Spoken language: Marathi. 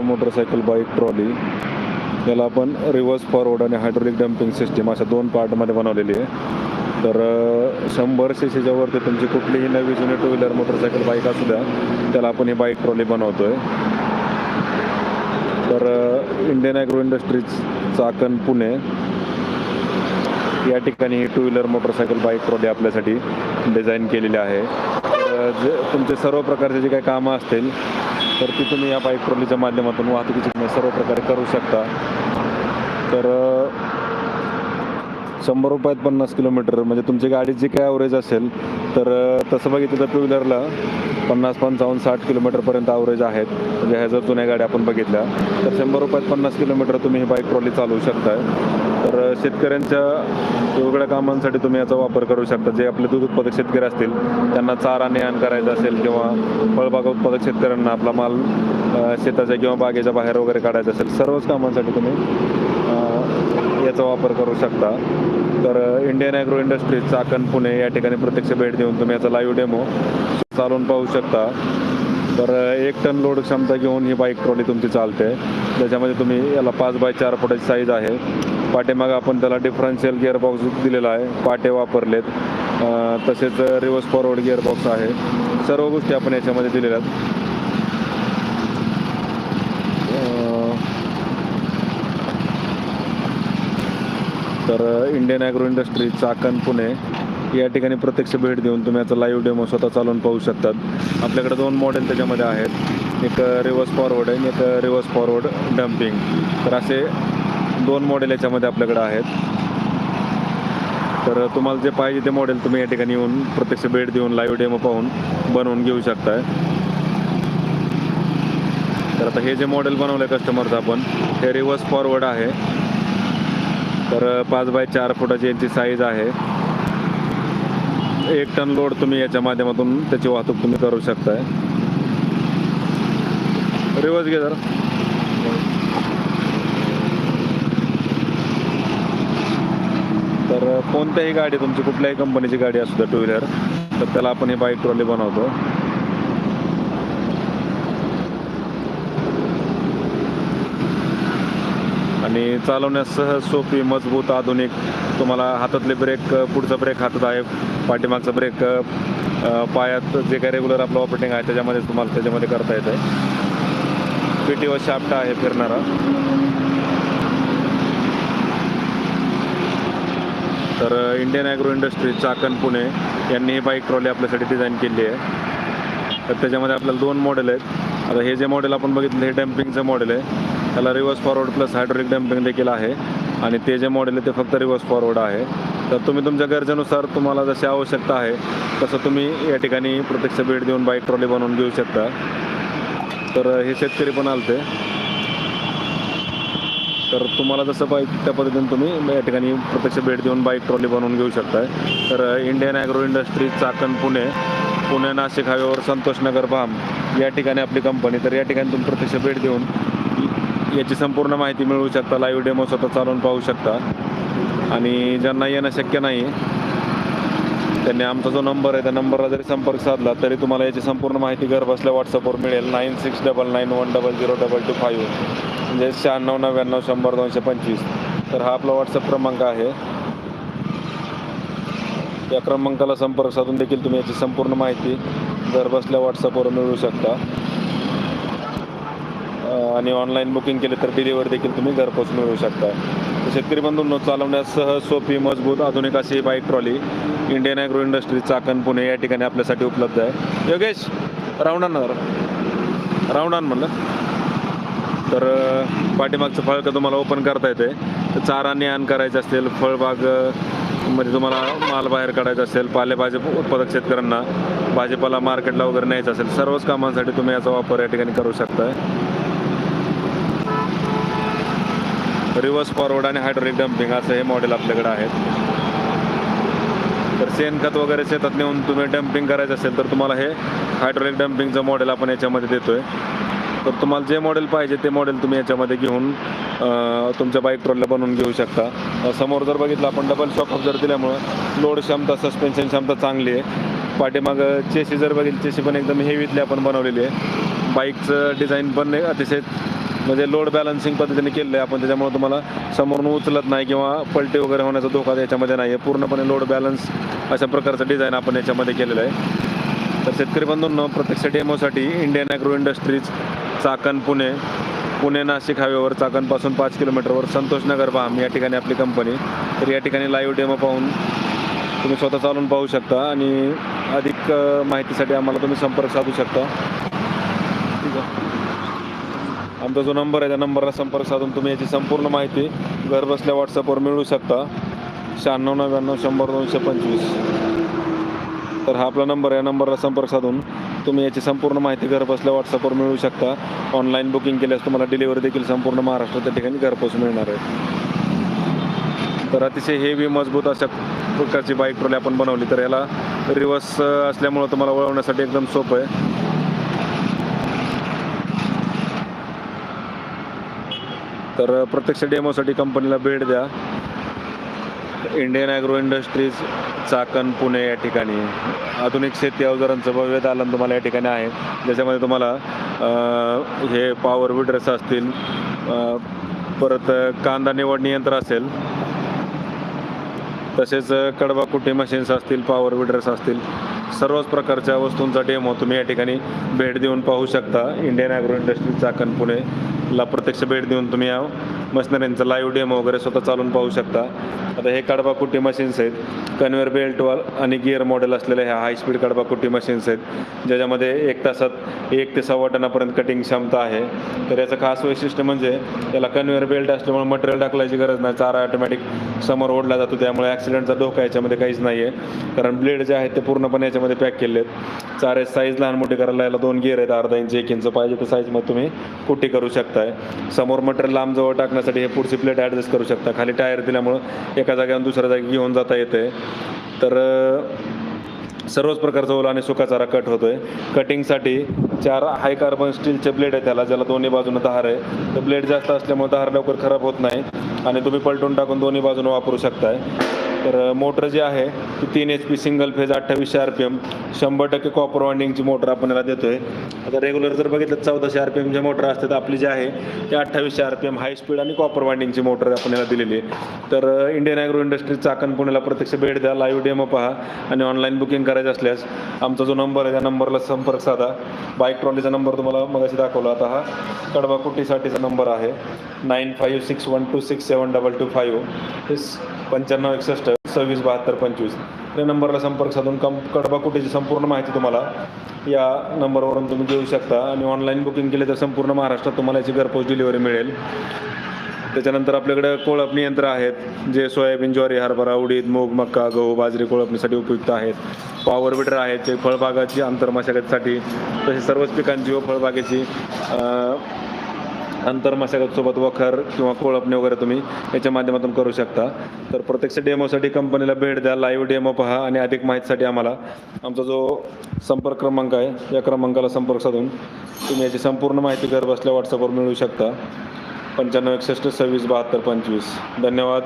मोटरसायकल बाईक ट्रॉली याला आपण रिव्हर्स फॉरवर्ड आणि हायड्रोलिक डम्पिंग सिस्टीम अशा दोन पार्टमध्ये बनवलेली आहे. तर शंभर सी सीच्या वरती तुमची कुठलीही नवी जुनी टू व्हीलर मोटरसायकल बाईक असू द्या त्याला आपण ही बाईक ट्रॉली बनवतो आहे तर Indian Agro Industries Chakan Pune. या ठिकाणी ही two wheeler motorcycle bike trolley आपल्यासाठी डिझाईन केलेली आहे. तर जे तुमचे सर्व प्रकारचे जे काही कामं असतील तर ती तुम्ही या बाईक ट्रॉलीच्या माध्यमातून वाहतुकीची तुम्ही सर्व प्रकारे करू शकता. तर शंभर रुपयात पन्नास किलोमीटर म्हणजे तुमची गाडी जी काय ॲव्हरेज असेल तर तसं बघितलं तर टू व्हीलरला पन्नास पंचावन्न साठ किलोमीटरपर्यंत ॲव्हरेज आहेत. म्हणजे ह्या जर जुन्या गाड्या आपण बघितल्या तर शंभर रुपयात पन्नास किलोमीटर तुम्ही ही बाईक ट्रॉली चालवू शकताय. तर शेतकऱ्यांच्या वेगवेगळ्या कामांसाठी तुम्ही याचा वापर करू शकता. जे आपले दूध उत्पादक शेतकरी असतील त्यांना चारा नेहाण करायचा असेल किंवा फळबागा उत्पादक शेतकऱ्यांना आपला माल शेताच्या किंवा बागेच्या बाहेर वगैरे काढायचा असेल सर्वच कामांसाठी तुम्ही याचा वापर करू शकता. तर Indian Agro Industries Chakan Pune या ठिकाणी प्रत्यक्ष भेट देऊन तुम्ही याचा लाईव्ह डेमो चालवून पाहू शकता. तर एक टन लोड क्षमता घेऊन ही बाईक ट्रॉली तुमची चालते. त्याच्यामध्ये तुम्ही याला पाच बाय चार फुटाची साईज आहे. पाठीमागं आपण त्याला डिफरन्शियल गिअरबॉक्स दिलेला आहे. पाटे वापरलेत. तसेच रिव्हर्स फॉरवर्ड गिअरबॉक्स आहे. सर्व गोष्टी आपण याच्यामध्ये दिलेल्या आहेत. तर Indian Agro Industry Chakan Pune या ठिकाणी प्रत्यक्ष भेट देऊन तुम्ही याचा लाईव्ह डेमो स्वतः चालवून पाहू शकतात. आपल्याकडे दोन मॉडेल त्याच्यामध्ये आहेत. एक रिव्हर्स फॉरवर्ड आहे आणि एक रिव्हर्स फॉरवर्ड डम्पिंग तर असे दोन मॉडेल याच्यामध्ये आपल्याकडे आहेत. तर तुम्हाला जे पाहिजे ते मॉडेल तुम्ही या ठिकाणी येऊन प्रत्यक्ष भेट देऊन लाईव्ह डेमो पाहून बनवून घेऊ शकताय. तर आता हे जे मॉडेल बनवलं आहे कस्टमरचं आपण हे रिव्हर्स फॉरवर्ड आहे. तर पाच बाय चार फुटाची यांची साईज आहे. एक टन लोड तुम्ही याच्या माध्यमातून त्याची वाहतूक तुम्ही करू शकताय. रिवर्स घे जरा तर कोणत्याही गाडी तुमची कुठल्याही कंपनीची गाडी असू द्या टू व्हीलर तर त्याला आपण हे बाईक ट्रॉली बनवतो. आणि चालवण्यास सहज सोपी मजबूत आधुनिक तुम्हाला हातातले ब्रेक पुढचा ब्रेक हातात आहे पाठीमागचा ब्रेक पायात जे काही रेग्युलर आपलं ऑपरेटिंग आहे त्याच्यामध्ये तुम्हाला त्याच्यामध्ये करता येतं आहे पी टी व शाफ्ट आहे फिरणारा. तर Indian Agro Industry Chakan Pune यांनी ही बाईक ट्रॉली आपल्यासाठी डिझाईन केली आहे. तर त्याच्यामध्ये आपल्याला दोन मॉडेल आहेत. आता हे जे मॉडेल आपण बघितलं हे डम्पिंगचं मॉडेल आहे. त्याला reverse forward plus hydraulic dumping देखील आहे. आणि ते जे मॉडेल आहे ते फक्त रिव्हर्स फॉरवर्ड आहे. तर तुम्ही तुमच्या गरजेनुसार तुम्हाला जशी आवश्यकता आहे तसं तुम्ही या ठिकाणी प्रत्यक्ष भेट देऊन बाईक ट्रॉली बनवून घेऊ शकता. तर हे शेतकरी पण आलते. तर तुम्हाला जसं पाहिजे त्या पद्धतीने तुम्ही या ठिकाणी प्रत्यक्ष भेट देऊन बाईक ट्रॉली बनवून घेऊ शकताय. तर Indian Agro Industries Chakan Pune. Pune Nashik हायवेवर संतोषनगर बाम या ठिकाणी आपली कंपनी तर या ठिकाणी तुम्ही प्रत्यक्ष भेट देऊन याची संपूर्ण माहिती मिळवू शकता. लाईव्ह डेमो स्वतः चालवून पाहू शकता. आणि ज्यांना येणं शक्य नाही त्यांनी आमचा जो नंबर आहे त्या नंबरला जरी संपर्क साधला तरी तुम्हाला याची संपूर्ण माहिती घर बसल्या व्हॉट्सअपवर मिळेल. Nine six double nine one double zero double two five. म्हणजे शहाण्णव नव्याण्णव शंभर दोनशे पंचवीस. तर हा आपला व्हॉट्सअप क्रमांक आहे. या क्रमांकाला संपर्क साधून देखील तुम्ही याची संपूर्ण माहिती घर बसल्या व्हॉट्सअपवर मिळवू शकता. आणि ऑनलाईन बुकिंग केले तर डिलिव्हरी देखील तुम्ही घरपोच मिळवू शकता. शेतकरी बंधूंनो चालवण्यास सहज सोपी मजबूत आधुनिक अशी bike trolley Indian Agro Industry Chakan Pune या ठिकाणी आपल्यासाठी उपलब्ध आहे. योगेश राऊंड रावणान ना म्हणलं. तर पाठीमागचं फळ का तुम्हाला ओपन करता येते तर चारा आण करायचं असेल फळबाग म्हणजे मध्ये तुम्हाला माल बाहेर काढायचा असेल पालेभाजी उत्पादक शेतकऱ्यांना भाजीपाला मार्केटला वगैरे न्यायचा असेल सर्वच कामांसाठी तुम्ही याचा वापर या ठिकाणी करू शकता रिव्हर्स फॉरवर्ड आणि हायड्रोलिक डम्पिंग असं हे मॉडेल आपल्याकडे आहेत. तर शेणखत वगैरे शेतात नेऊन तुम्ही डम्पिंग करायचं असेल तर तुम्हाला हे हायड्रोलिक डम्पिंगचं मॉडेल आपण याच्यामध्ये देतो आहे तर तुम्हाला जे मॉडेल पाहिजे ते मॉडेल तुम्ही याच्यामध्ये घेऊन तुमच्या बाईक ट्रॉलला बनवून घेऊ शकता. समोर जर बघितलं आपण डबल शॉकअप जर दिल्यामुळं लोड क्षमता सस्पेन्शन क्षमता चांगली आहे. पाठीमाग चेसी जर बघितली चेसी पण एकदम हेवीतली आपण बनवलेली आहे. बाईकचं डिझाईन पण अतिशय म्हणजे लोड बॅलन्सिंग पद्धतीने केलेलं आहे आपण त्याच्यामुळे तुम्हाला समोरून उचलत नाही किंवा पलटी वगैरे होण्याचा धोका याच्यामध्ये नाही आहे पूर्णपणे लोड बॅलन्स अशा प्रकारचं डिझाईन आपण याच्यामध्ये केलेलं आहे. तर शेतकरी बंधूंनो प्रत्यक्ष डेमोसाठी Indian Agro Industries Chakan Pune. Pune Nashik हायवेवर चाकणपासून पाच किलोमीटरवर संतोष नगर बाम या ठिकाणी आपली कंपनी तर या ठिकाणी लाईव्ह डेमो पाहून तुम्ही स्वतः चालून पाहू शकता आणि अधिक माहितीसाठी आम्हाला तुम्ही संपर्क साधू शकता. ठीक आहे. आमचा जो नंबर आहे त्या नंबरला संपर्क साधून तुम्ही याची संपूर्ण माहिती घरबसल्या व्हॉट्सअपवर मिळू शकता. शहाण्णव नव्याण्णव शंभर दोनशे पंचवीस. तर हा आपला नंबर या नंबरला संपर्क साधून तुम्ही याची संपूर्ण माहिती घरबसल्या व्हॉट्सअपवर मिळू शकता. ऑनलाईन बुकिंग केल्यास तुम्हाला डिलिव्हरी देखील संपूर्ण महाराष्ट्राच्या ठिकाणी घरपोच मिळणार आहे. तर अतिशय हेवी मजबूत अशा प्रकारची बाईक ट्रॉली आपण बनवली. तर याला रिवर्स असल्यामुळं तुम्हाला वळवण्यासाठी एकदम सोपं आहे. तर प्रत्यक्ष डेमोसाठी कंपनीला भेट द्या. Indian Agro Industries Chakan Pune या ठिकाणी. आधुनिक शेती अवजारांचं भव्य दालन तुम्हाला या ठिकाणी आहे. ज्याच्यामध्ये तुम्हाला हे पॉवर विडर्स असतील परत कांदा निवड यंत्र असेल तसेच कडबा कुटी मशीन्स असतील पॉवर विडर्स असतील सर्वच प्रकारच्या वस्तूंचा डेमो तुम्ही या ठिकाणी भेट देऊन पाहू शकता. Indian Agro Industry Chakan Pune. ला प्रत्यक्ष भेट देऊन तुम्ही या. मशिनरींचा लाईव्ह डेमो वगैरे स्वतः चालून पाहू शकता. आता हे कडबाकुट्टी मशीन्स आहेत. कन्व्हेअर बेल्टवाल आणि गिअर मॉडेल असलेल्या ह्या हाय स्पीड कडबा मशीन्स आहेत. ज्याच्यामध्ये एक तासात एक ते सव्वा टनापर्यंत कटिंग क्षमता आहे. तर याचं खास वैशिष्ट्य म्हणजे याला कन्व्हेअर बेल्ट असल्यामुळे मटेरियल टाकल्याची गरज नाही. चारा ऑटोमॅटिक समोर ओढला जातो. त्यामुळे ॲक्सिडेंटचा धोका याच्यामध्ये काहीच नाही आहे कारण ब्लेड जे आहेत ते पूर्णपणे याच्यामध्ये पॅक केले आहेत. चारे साईज लहान मोठी करायला याला दोन गिअर आहेत अर्धा इंच एक इंच पाहिजे तर साईजमध्ये तुम्ही कुट्टी करू शकताय. समोर मटेरियल लांब जवळ टाकण्यासाठी हे पुढची प्लेट ॲडजस्ट करू शकता. खाली टायर दिल्यामुळं एका जागेवरून दुसऱ्या जागी घेऊन जाता येते तर सर्वच प्रकारचा ओला आणि सुका चारा कट होतोय. कटिंगसाठी चार हाय कार्बन स्टीलचे ब्लेड आहे त्याला ज्याला दोन्ही बाजूनं धार आहे. तर ब्लेड जास्त असल्यामुळे धार लवकर खराब होत नाही आणि तुम्ही पलटून टाकून दोन्ही बाजूनं वापरू शकताय. तर मोटर जी आहे ती तीन एच पी सिंगल फेज अठ्ठावीसशे आर पी एम शंभर टक्के कॉपर वाइंडिंगची मोटर आपण याला देतोय. आता रेग्युलर जर बघितलं चौदाशे आर पी एमच्या मोटर असतात तर आपली जी आहे ती अठ्ठावीसशे R P M high speed आणि कॉपर वाइंडिंगची मोटर आपण याला दिलेली आहे. तर इंडियन ॲग्रो इंडस्ट्री चाकण पुण्याला प्रत्यक्ष भेट द्या लाईव्ह डेमो पहा आणि ऑनलाईन बुकिंग करायचं असल्यास आमचा जो नंबर आहे त्या नंबरला संपर्क साधा. बाईक ट्रॉलीचा नंबर तुम्हाला मगाशी दाखवला आता हा. कडवा कुटीसाठीचा नंबर आहे nine five six one two six seven double two five हे पंच्याण्णव एकसष्ट सव्वीस बहात्तर पंचवीस. या नंबरला संपर्क साधून कम कडबा कुटीची संपूर्ण माहिती तुम्हाला या नंबरवरून तुम्ही घेऊ शकता. आणि ऑनलाईन बुकिंग केले तर संपूर्ण महाराष्ट्रात तुम्हाला याची घरपोच डिलिव्हरी मिळेल. त्याच्यानंतर आपल्याकडे कोळपणी यंत्र आहेत जे सोयाबीन ज्वारी हरभरा उडीद मूग मक्का गहू बाजरी कोळपणीसाठी उपयुक्त आहेत. पॉवर बिटर आहेत ते फळबागाची आंतरमशागतीसाठी तसे सर्वच पिकांची व फळबागेची अंतर मशागतसोबत वखर किंवा कोळपणे वगैरे तुम्ही याच्या माध्यमातून करू शकता. तर प्रत्यक्ष डेमोसाठी कंपनीला भेट द्या लाईव्ह डेमो पहा आणि अधिक माहितीसाठी आम्हाला आमचा जो संपर्क क्रमांक आहे या क्रमांकाला संपर्क साधून तुम्ही याची संपूर्ण माहिती घर बसल्या व्हॉट्सअपवर मिळू शकता. पंच्याण्णव एकसष्ट सव्वीस बहात्तर पंचवीस. धन्यवाद.